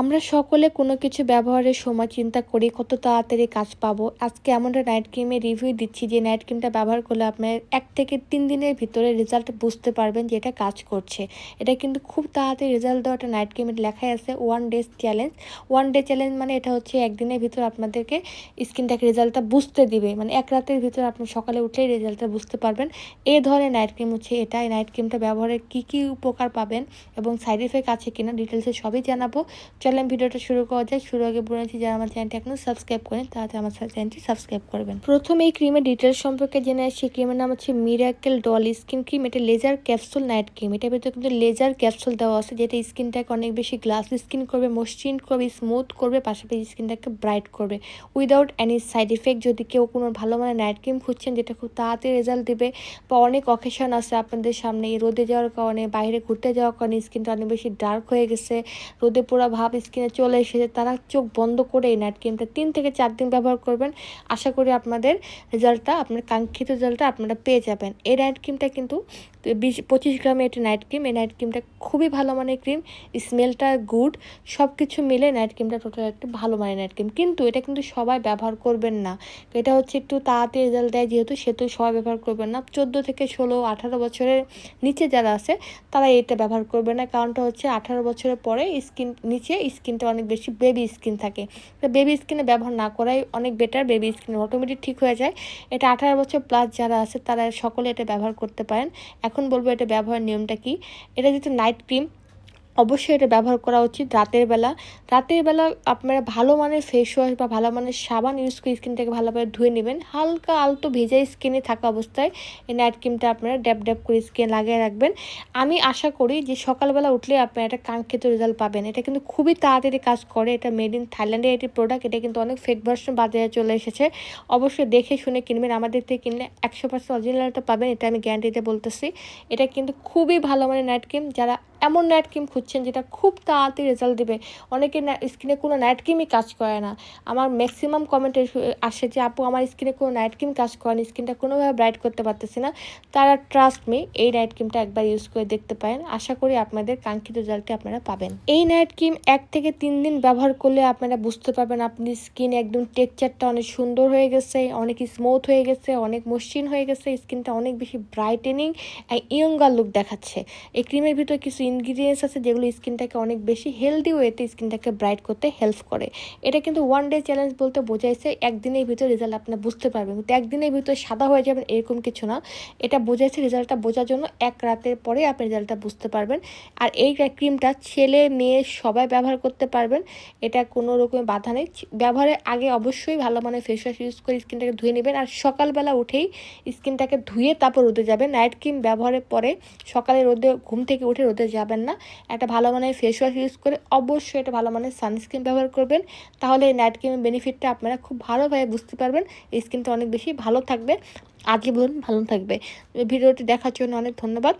আমরা সকলে কোনো কিছু ব্যবহারের সময় চিন্তা করি, কত তাড়াতাড়ি কাজ পাবো। আজকে এমন একটা নাইট ক্রিমের রিভিউ দিচ্ছি যে নাইট ক্রিমটা ব্যবহার করলে আপনার এক থেকে তিন দিনের ভিতরে রেজাল্ট বুঝতে পারবেন যে এটা কাজ করছে। এটা কিন্তু খুব তাড়াতাড়ি রেজাল্ট দেওয়া একটা নাইট ক্রিমের লেখাই আছে one days challenge one day challenge মানে এটা হচ্ছে একদিনের ভিতরে আপনাদেরকে স্কিনটাকে রেজাল্টটা বুঝতে দিবে। মানে এক রাতের ভিতরে আপনি সকালে উঠলেই রেজাল্টটা বুঝতে পারবেন। এই ধরনের নাইট ক্রিম হচ্ছে এটা। এই নাইট ক্রিমটা ব্যবহারের কী কী উপকার পাবেন এবং সাইড এফেক্ট আছে কিনা ডিটেলসে সবই জানাব। চলেন ভিডিওটা শুরু করা যায় শুরু আগে বলে বলেছি যারা আমার চ্যানেলটি এখনও সাবস্ক্রাইব করেন তাহলে আমার চ্যানেলটি সাবস্ক্রাইব করবেন। প্রথম এই ক্রিমের ডিটেলস সম্পর্কে জেনে আসি। ক্রিমের নাম হচ্ছে মিরাকেল ডল স্কিন ক্রিম এটা লেজার ক্যাপসুল নাইট ক্রিম এটার ভিতরে কিন্তু লেজার ক্যাপসুল দেওয়া আছে যেটা স্কিনটাকে অনেক বেশি গ্লাস স্কিন করবে মসৃণ করবে স্মুথ করবে, পাশাপাশি স্কিনটাকে ব্রাইট করবে। উইদাউট এনি সাইড ইফেক্ট যদি কেউ কোনো ভালো মানে নাইট ক্রিম খুঁজছেন, যেটা খুব তাড়াতাড়ি রেজাল্ট দেবে, বা অনেক অকেশন আছে আপনাদের সামনে, এই রোদে যাওয়ার কারণে, বাইরে ঘুরতে যাওয়ার কারণে স্কিনটা অনেক বেশি ডার্ক হয়ে গেছে, রোদে পুরো ভাব স্কিনে চলে এসেছে, তারা চোখ বন্ধ করে এই নাইট ক্রিমটা তিন থেকে চার দিন ব্যবহার করবেন। আশা করি আপনাদের রেজাল্টটা, আপনার কাঙ্ক্ষিত রেজাল্টটা আপনারা পেয়ে যাবেন। এই নাইট ক্রিমটা কিন্তু বিশ, পঁচিশ গ্রামে এটা নাইট ক্রিম এই নাইট ক্রিমটা খুবই ভালো মানের ক্রিম স্মেলটা গুড সব কিছু মিলে নাইট ক্রিমটা টোটাল একটি ভালো মানের নাইট ক্রিম কিন্তু এটা কিন্তু সবাই ব্যবহার করবেন না। এটা হচ্ছে একটু তাড়াতাড়ি রেজাল্ট দেয়, যেহেতু সেহেতু সবাই ব্যবহার করবেন না। চোদ্দ থেকে ষোলো, আঠারো বছরের নিচে যারা আছে, তারা এটা ব্যবহার করবে না। কারণটা হচ্ছে আঠারো বছরের পরে স্কিন নিচে স্কিনটা অনেক বেশি বেবি স্কিন থাকে। তো বেবি স্কিনে ব্যবহার না করাই অনেক বেটার বেবি স্কিন অটোমেটিক ঠিক হয়ে যায়। এটা আঠারো বছর প্লাস যারা আছে, তারা সকলে এটা ব্যবহার করতে পারেন। এখন বলব এটা ব্যবহার নিয়মটা কি? এটা যেহেতু নাইট ক্রিম অবশ্যই এটা ব্যবহার করা উচিত রাতের বেলা। রাতের বেলা আপনারা ভালো মানের ফেস ওয়াশ বা ভালো মানের সাবান ইউজ করে স্কিনটাকে ভালোভাবে ধুয়ে নেবেন। হালকা আলতো ভেজা স্কিনে থাকা অবস্থায় এই নাইট ক্রিমটা আপনারা ড্যাপ ড্যাপ করে স্কিনে লাগিয়ে রাখবেন। আমি আশা করি যে সকালবেলা উঠলে আপনারা একটা কাঙ্ক্ষিত রেজাল্ট পাবেন। এটা কিন্তু খুবই তাড়াতাড়ি কাজ করে। এটা মেড ইন থাইল্যান্ডের একটি প্রোডাক্ট এটা কিন্তু অনেক ফেক ভার্সন বাজারে চলে এসেছে। অবশ্যই দেখে শুনে কিনবেন। আমাদের থেকে কিনলে একশো পার্সেন্ট অরিজিনালটা পাবেন। এটা আমি গ্যারান্টিতে বলতেছি। এটা কিন্তু খুবই ভালো মানের নাইট ক্রিম যারা এমন নাইট ক্রিম খুঁজছেন যেটা খুব তাড়াতাড়ি রেজাল্ট দেবে। অনেকে স্কিনে কোনো নাইট ক্রিমই কাজ করে না। আমার ম্যাক্সিমাম কমেন্টে আসে যে, আপু, আমার স্কিনে কোনো নাইট ক্রিম কাজ করে না স্কিনটা কোনোভাবে ব্রাইট করতে পারতেছি না। তারা ট্রাস্ট মি এই নাইট ক্রিমটা একবার ইউজ করে দেখতে পারেন। আশা করি আপনাদের কাঙ্ক্ষিত রেজাল্টটি আপনারা পাবেন। এই নাইট ক্রিম এক থেকে তিন দিন ব্যবহার করলে আপনারা বুঝতে পারবেন আপনি স্কিন একদম টেক্সচারটা অনেক সুন্দর হয়ে গেছে, অনেক স্মুথ হয়ে গেছে, অনেক মসৃণ হয়ে গেছে, স্কিনটা অনেক বেশি ব্রাইটেনিং ইয়ঙ্গার লুক দেখাচ্ছে। এই ক্রিমের ভিতরে কিছু ইনগ্রিডিয়েন্টস আছে যেগুলো স্কিনটাকে অনেক বেশি হেলদি ওয়েতে স্কিনটাকে ব্রাইট করতে হেল্প করে। এটা কিন্তু ওয়ান ডে চ্যালেঞ্জ বলতে বোঝাইছে, একদিনের ভিতরে রেজাল্ট আপনার বুঝতে পারবেন। কিন্তু একদিনের ভিতরে সাদা হয়ে যাবেন এরকম কিছু না। এটা বোঝাইছে রেজাল্টটা বোঝার জন্য এক রাতের পরে আপনি রেজাল্টটা বুঝতে পারবেন। আর এই ক্রিমটা ছেলে, মেয়ে সবাই ব্যবহার করতে পারবেন। এটা কোনো রকমের বাধা নেই। ব্যবহারের আগে অবশ্যই ভালো মানের ফেস ওয়াশ ইউজ করে স্কিনটাকে ধুয়ে নেবেন। আর সকালবেলা উঠেই স্কিনটাকে ধুয়ে তারপর রোদে যাবেন। নাইট ক্রিম ব্যবহারের পরে সকালে রোদে, ঘুম থেকে উঠে রোদে যাবেন না। একটা ভালো মানের ফেস ওয়াশ ইউজ করে অবশ্যই একটা ভালো মানের সানস্ক্রিন ব্যবহার করবেন। তাহলে এই নাইট ক্রিমের বেনিফিটটা আপনারা খুব ভালোভাবে বুঝতে পারবেন। এই স্কিনটা অনেক বেশি ভালো থাকবে। আজীবন ভালো থাকবে। ভিডিওটি দেখার জন্য অনেক ধন্যবাদ।